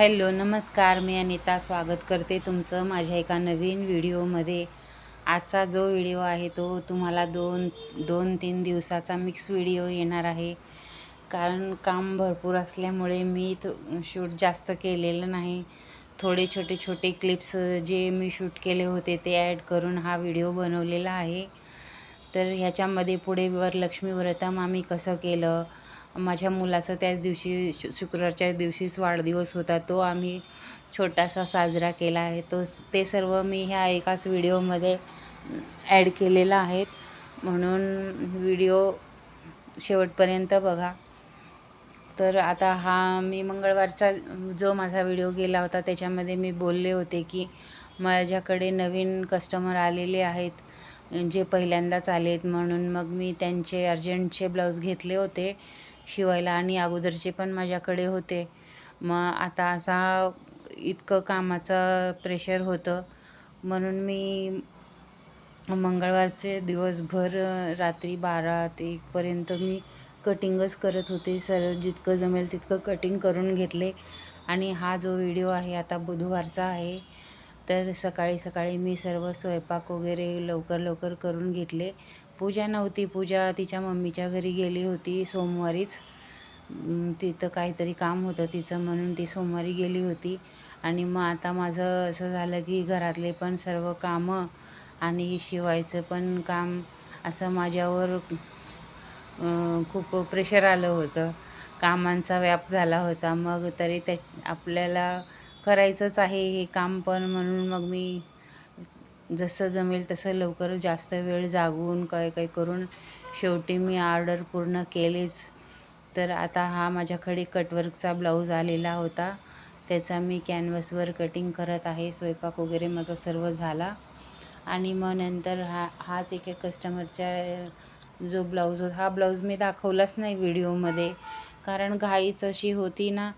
Hello नमस्कार मी अनिता स्वागत करते तुमचं माझ्या एका नवीन व्हिडिओमध्ये. आजचा जो व्हिडिओ आहे तो तुम्हाला दोन दोन तीन दिवसाचा मिक्स व्हिडिओ येणार आहे. कारण काम भरपूर असल्यामुळे मी शूट जास्त केलेलं नाही. थोडे छोटे छोटे क्लिप्स जे मी शूट केले होते ते ॲड करून हा व्हिडिओ बनवलेला आहे. तर ह्याच्यामध्ये पुढे वरलक्ष्मी व्रतम आम्ही कसं केलं माझ्या मुलाचा त्याच दिवशी शु शुक्रवारच्या दिवशीच वाढदिवस होता तो आम्ही छोटासा साजरा केला आहे. तो ते सर्व मी ह्या एकाच व्हिडिओमध्ये ॲड केलेला आहेत. म्हणून व्हिडिओ शेवटपर्यंत बघा. तर आता हा मी मंगळवारचा जो माझा व्हिडिओ गेला होता त्याच्यामध्ये मी बोलले होते की माझ्याकडे नवीन कस्टमर आलेले आहेत जे पहिल्यांदाच आलेत म्हणून मग मी त्यांचे अर्जंटचे ब्लाऊज घेतले होते. शिवायला आणि अगोदरचे पण माझ्याकडे होते. मग आता असा इतकं कामाचं प्रेशर होतं. म्हणून मी मंगळवारचे दिवसभर रात्री बारा ते एकपर्यंत मी कटिंगच करत होते. सर जितकं जमेल तितकं कटिंग करून घेतले. आणि हा जो व्हिडिओ आहे आता बुधवारचा आहे तर सकाळी सकाळी मी सर्व स्वयंपाक वगैरे लवकर लवकर करून घेतले. पूजा नव्हती. पूजा तिच्या मम्मीच्या घरी गेली होती सोमवारीच. तिथं काहीतरी काम होतं तिचं म्हणून ती सोमवारी गेली होती. आणि मग आता माझं असं झालं की घरातले पण सर्व कामं आणि शिवायचं पण काम असं माझ्यावर खूप प्रेशर आलं होतं. कामांचा व्याप झाला होता. मग तरी त्या आपल्याला करायचंच आहे हे काम पण म्हणून मग मी जसं जमेल तसं लवकर जास्त वेळ जागून काय काय करून शेवटी मी ऑर्डर पूर्ण केलीच. तर आता हा माझ्याकडे कटवर्कचा ब्लाऊज आलेला होता. त्याचा मी कॅनव्हसवर कटिंग करत आहे. स्वयंपाक वगैरे माझा सर्व झाला. आणि मग नंतर हा हाच एक एक कस्टमरच्या जो ब्लाऊज हा ब्लाऊज मी दाखवलाच नाही व्हिडिओमध्ये कारण घाईच अशी होती ना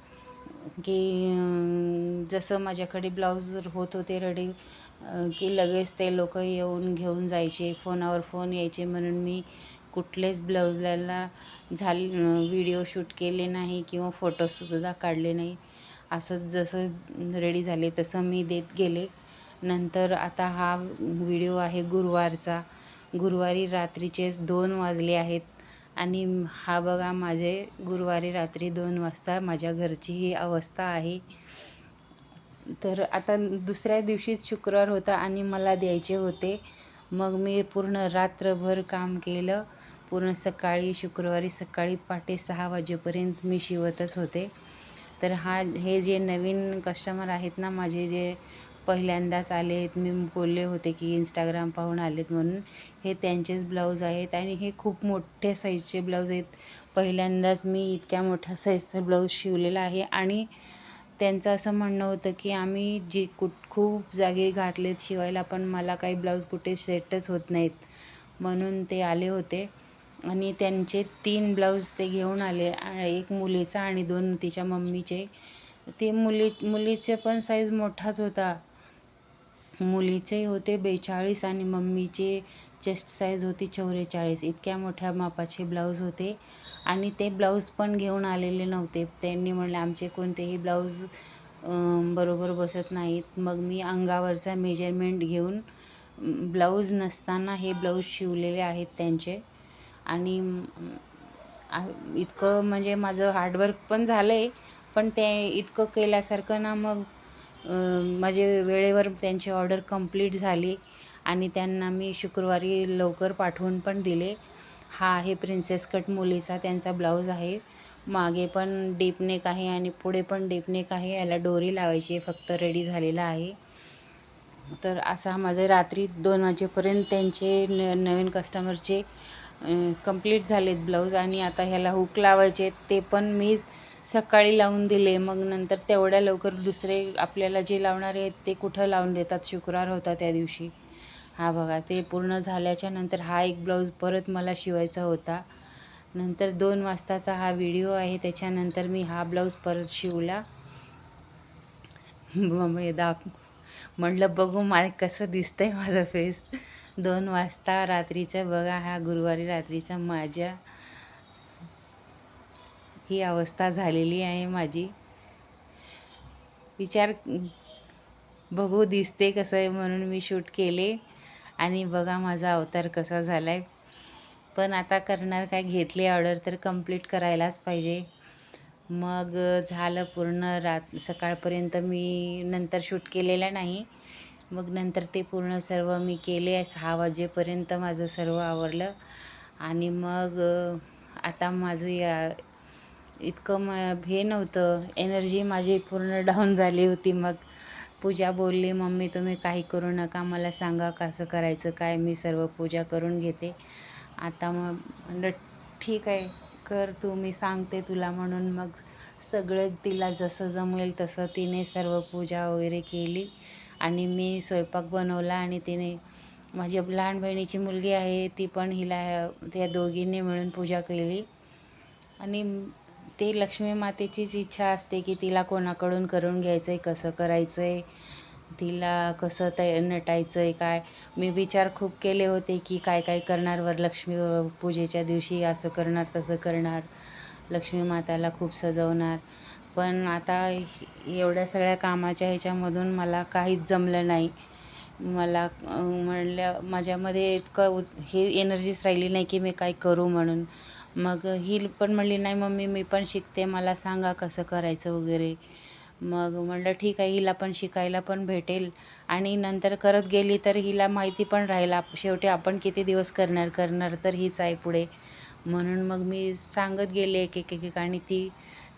की जसं माझ्याकडे ब्लाऊज होत होते रेडी की लगेच ते लोक येऊन घेऊन जायचे फोनावर फोन यायचे म्हणून मी कुठलेच ब्लाऊजला झाल व्हिडिओ शूट केले नाही किंवा फोटोसुद्धा काढले नाही. असं जसं रेडी झाले तसं मी देत गेले. नंतर आता हा व्हिडिओ आहे गुरुवारचा. गुरुवारी रात्रीचे दोन वाजले आहेत. आणि हा बघा माझे गुरुवारी रात्री दोन वाजता माझ्या घरची ही अवस्था आहे. तर आता दुसऱ्या दिवशीच शुक्रवार होता आणि मला द्यायचे होते. मग मी पूर्ण रात्रभर काम केलं. पूर्ण सकाळी शुक्रवारी सकाळी पहाटे सहा वाजेपर्यंत मी शिवतच होते. तर हा हे जे नवीन कस्टमर आहेत ना माझे जे पहिल्यांदाच आले आहेत मी बोलले होते की इंस्टाग्राम पाहून आलेत म्हणून. हे त्यांचेच ब्लाऊज आहेत आणि हे खूप मोठे साईजचे ब्लाऊज आहेत. पहिल्यांदाच मी इतक्या मोठ्या साईजचं ब्लाऊज शिवलेला आहे आणि त्यांचं असं म्हणणं होतं की आम्ही जी कुठ खूप जागी घातलेत शिवायला पण मला काही ब्लाऊज कुठे सेटच होत नाहीत. म्हणून ते आले होते आणि त्यांचे तीन ब्लाऊज ते घेऊन आले. एक मुलीचा आणि दोन तिच्या मम्मीचे. ते मुली मुलीचे पण साईज मोठाच होता. मुलीचे होते बेचाळीस आणि मम्मीचे चेस्ट साईज होती चौवेचाळीस. इतक्या मोठ्या मापाचे ब्लाऊज होते. आणि ते ब्लाऊज पण घेऊन आलेले नव्हते. त्यांनी म्हणले आमचे कोणतेही ब्लाऊज बरोबर बसत नाहीत. मग मी अंगावरचा मेजरमेंट घेऊन ब्लाऊज नसताना हे ब्लाऊज शिवलेले आहेत त्यांचे. आणि इतकं म्हणजे माझं हार्डवर्क पण झालं आहे पण ते इतकं केल्यासारखं ना मग माझे वेळेवर त्यांची ऑर्डर कंप्लीट झाली आणि त्यांना मी शुक्रवारी लवकर पाठवून पण दिले. हा आहे प्रिन्सेस कट मुलीचा त्यांचा ब्लाऊज आहे. मागे पण डीपनेक आहे आणि पुढे पण डीपनेक आहे. याला डोरी लावायची आहे फक्त रेडी झालेला आहे. तर असा माझे रात्री दोन वाजेपर्यंत त्यांचे न नवीन कस्टमरचे कंप्लीट झालेत ब्लाऊज आणि आता ह्याला हुक लावायचे ते पण मी सकाळी लावून दिले मग नंतर तेवढ्या लवकर दुसरे आपल्याला जे लावणारे आहेत ते कुठं लावून देतात? शुक्रवार होता त्या दिवशी. हा बघा ते पूर्ण झाल्याच्यानंतर हा एक ब्लाऊज परत मला शिवायचा होता. नंतर दोन वाजताचा हा व्हिडिओ आहे त्याच्यानंतर मी हा ब्लाऊज परत शिवला. दाख म्हटलं बघू मला कसं दिसतंय माझं फेस दोन वाजता रात्रीचं बघा हा गुरुवारी रात्रीचा माझ्या ही अवस्था झालेली आहे माझी. विचार बघू दिसते कसं आहे म्हणून मी शूट केले. आणि बघा माझा अवतार कसा झाला आहे पण आता करणार काय घेतली ऑर्डर तर कंप्लीट करायलाच पाहिजे. मग झालं पूर्ण रात सकाळपर्यंत मी नंतर शूट केलेलं नाही. मग नंतर ते पूर्ण सर्व मी केले. सहा वाजेपर्यंत माझं सर्व आवरलं. आणि मग आता माझं या इतकं म हे नव्हतं. एनर्जी माझी पूर्ण डाऊन झाली होती. मग पूजा बोलली मम्मी तुम्ही काही करू नका. मला सांगा कसं करायचं? काय मी सर्व पूजा करून घेते. आता मग म्हणलं ठीक आहे. कर तू. मी सांगते तुला म्हणून. मग सगळं तिला जसं जमेल तसं तिने सर्व पूजा वगैरे केली. आणि मी स्वयंपाक बनवला आणि तिने माझी लहान बहिणीची मुलगी आहे ती पण हिला त्या दोघींनी मिळून पूजा केली. आणि ते लक्ष्मी मातेचीच इच्छा असते की तिला कोणाकडून करून घ्यायचं आहे कसं करायचं आहे तिला कसं तय नटायचं आहे काय. मी विचार खूप केले होते की काय काय करणार वरलक्ष्मी पूजेच्या दिवशी असं करणार तसं करणार. लक्ष्मी माताला खूप सजवणार. पण आता एवढ्या सगळ्या कामाच्या ह्याच्यामधून मला काहीच जमलं नाही. मला म्हणल्या माझ्यामध्ये इतकं हे एनर्जीच राहिली नाही की मी काय करू म्हणून. मग ही पण म्हणली नाही मम्मी मी पण शिकते मला सांगा कसं करायचं वगैरे. मग म्हणलं ठीक आहे हिला पण शिकायला पण भेटेल. आणि नंतर करत गेली तर हिला माहिती पण राहील आप शेवटी आपण किती दिवस करणार करणार तर हीच आहे पुढे. म्हणून मग मी सांगत गेले एक एक एक आणि ती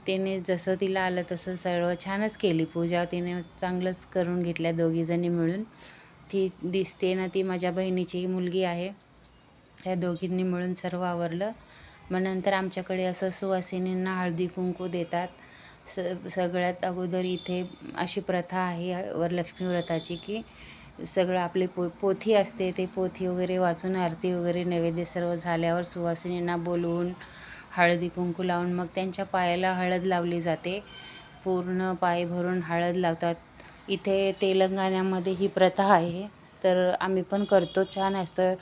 तिने जसं तिला आलं तसं सर्व छानच केली. पूजा तिने चांगलंच करून घेतल्या दोघीजणी मिळून. ती दिसते ना ती माझ्या बहिणीची मुलगी आहे. त्या दोघींनी मिळून सर्व आवरलं. मग नंतर आमच्याकडे असं सुवासिनींना हळदी कुंकू देतात. स सगळ्यात अगोदर इथे अशी प्रथा आहे वरलक्ष्मी व्रताची की सगळं आपली पो पोथी असते ते पोथी वगैरे वाचून आरती वगैरे नैवेद्य सर्व झाल्यावर सुवासिनींना बोलवून हळदी कुंकू लावून मग त्यांच्या पायाला हळद लावली जाते. पूर्ण पाय भरून हळद लावतात. इथे तेलंगणामध्ये ही प्रथा आहे. तर आम्ही पण करतो. छान असतं.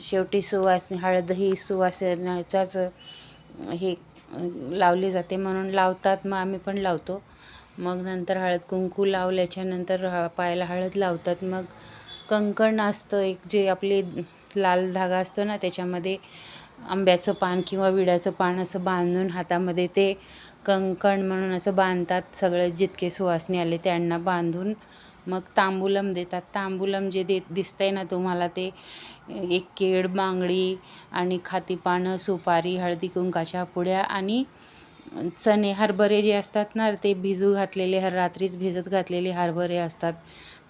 शेवटी सुवास हळद ही सुवासनाचाच हे लावली जाते. म्हणून लावतात मग आम्ही पण लावतो. मग नंतर हळद कुंकू लावल्याच्यानंतर ह पायाला हळद लावतात. मग कंकण असतं एक जे आपले लाल धागा असतो ना त्याच्यामध्ये आंब्याचं पान किंवा विड्याचं पान असं बांधून हातामध्ये ते कंकण म्हणून असं बांधतात सगळे जितके सुवासने आले त्यांना बांधून मग तांबूलम देतात. तांबूलम जे देत दिसतंय ना तुम्हाला ते एक केळ बांगडी आणि खाती पानं सुपारी हळदी कुंकाच्या पुड्या आणि चणे हरभरे जे असतात ना ते भिजू घातलेले हर रात्रीच भिजत घातलेले हरभरे असतात.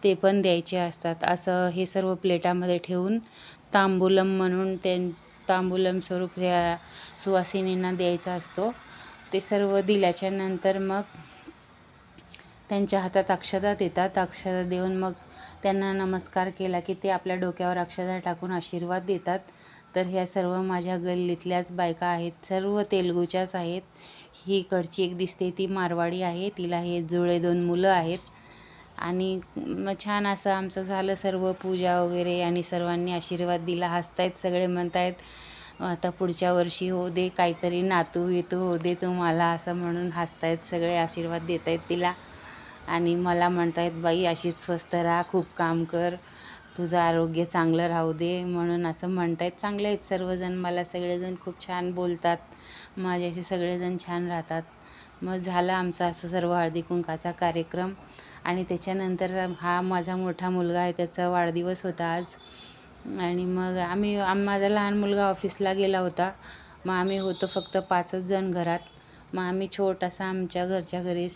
ते पण द्यायचे असतात. असं हे सर्व प्लेटामध्ये ठेवून तांबूलम म्हणून ते तांबूलम स्वरूप ह्या सुवासिनींना द्यायचा असतो. ते सर्व दिल्याच्या नंतर मग त्यांच्या हातात अक्षता देतात. अक्षता देऊन मग त्यांना नमस्कार केला की ते आपल्या डोक्यावर अक्षता टाकून आशीर्वाद देतात. तर ह्या सर्व माझ्या गल्लीतल्याच बायका आहेत. सर्व तेलगूच्याच आहेत. ही इकडची एक दिसते ती मारवाडी आहे. तिला हे जुळे दोन मुलं आहेत. आणि मग छान असं आमचं झालं सर्व पूजा वगैरे आणि सर्वांनी आशीर्वाद दिला. हसतायत सगळे म्हणतायत आता पुढच्या वर्षी हो दे काहीतरी नातू येतो हो दे तुम्हाला असं म्हणून हसतायत सगळे आशीर्वाद देत आहेत तिला. आणि मला म्हणतायत बाई अशीच स्वस्त राहा खूप काम कर. तुझं आरोग्य चांगलं राहू दे. म्हणून असं म्हणतायत. चांगले आहेत सर्वजण. मला सगळेजण खूप छान बोलतात. माझ्याशी सगळेजण छान राहतात. मग झालं आमचा असं सर्व हळदी कुंकाचा कार्यक्रम. आणि त्याच्यानंतर हा माझा मोठा मुलगा आहे त्याचा वाढदिवस होता आज. आणि मग आम्ही आम माझा लहान मुलगा ऑफिसला गेला होता. मग आम्ही होतो फक्त पाचच जण घरात. मग आम्ही छोटासा आमच्या घरच्या घरीच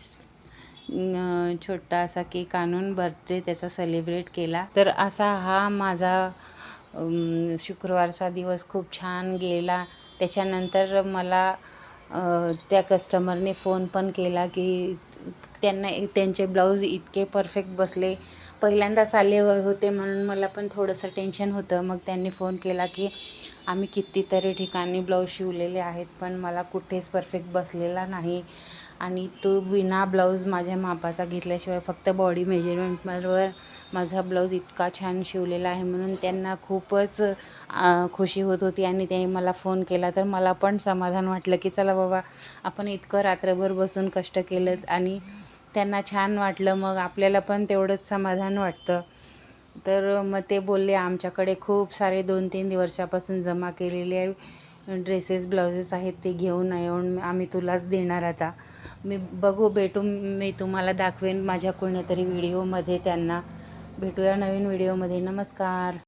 छोटा असा केक आणून बर्थडे त्याचा सेलिब्रेट केला. तर असा हा माझा शुक्रवारचा दिवस खूप छान गेला. त्याच्यानंतर मला त्या कस्टमरने फोन पण केला की त्यांना त्यांचे ब्लाऊज इतके परफेक्ट बसले. पहिल्यांदाच आले होते म्हणून मला पण थोडंसं टेन्शन होतं. मग त्यांनी फोन केला की आम्ही कितीतरी ठिकाणी ब्लाऊज शिवलेले आहेत पण मला कुठेच परफेक्ट बसलेला नाही. आणि तो बिना ब्लाऊज माझ्या मापाचा घेतल्याशिवाय फक्त बॉडी मेजरमेंटवर माझा ब्लाऊज इतका छान शिवलेला आहे म्हणून त्यांना खूपच खुशी होत होती आणि त्यांनी मला फोन केला. तर मला पण समाधान वाटलं की चला बाबा आपण इतकं रात्रभर बसून कष्ट केलं आणि त्यांना छान वाटलं मग आपल्याला पण तेवढंच समाधान वाटतं. तर मग ते बोलले आमच्याकडे खूप सारे दोन तीन दिवसापासून जमा केलेले ड्रेसेस ब्लाउजेस आहेत ते घेऊन येऊन आम्ही तुलाच देणार आता. मी बघू भेटू मी तुम्हाला दाखवेन माझ्या कोणीतरी व्हिडिओमध्ये त्यांना. भेटूया नवीन व्हिडिओमध्ये. नमस्कार.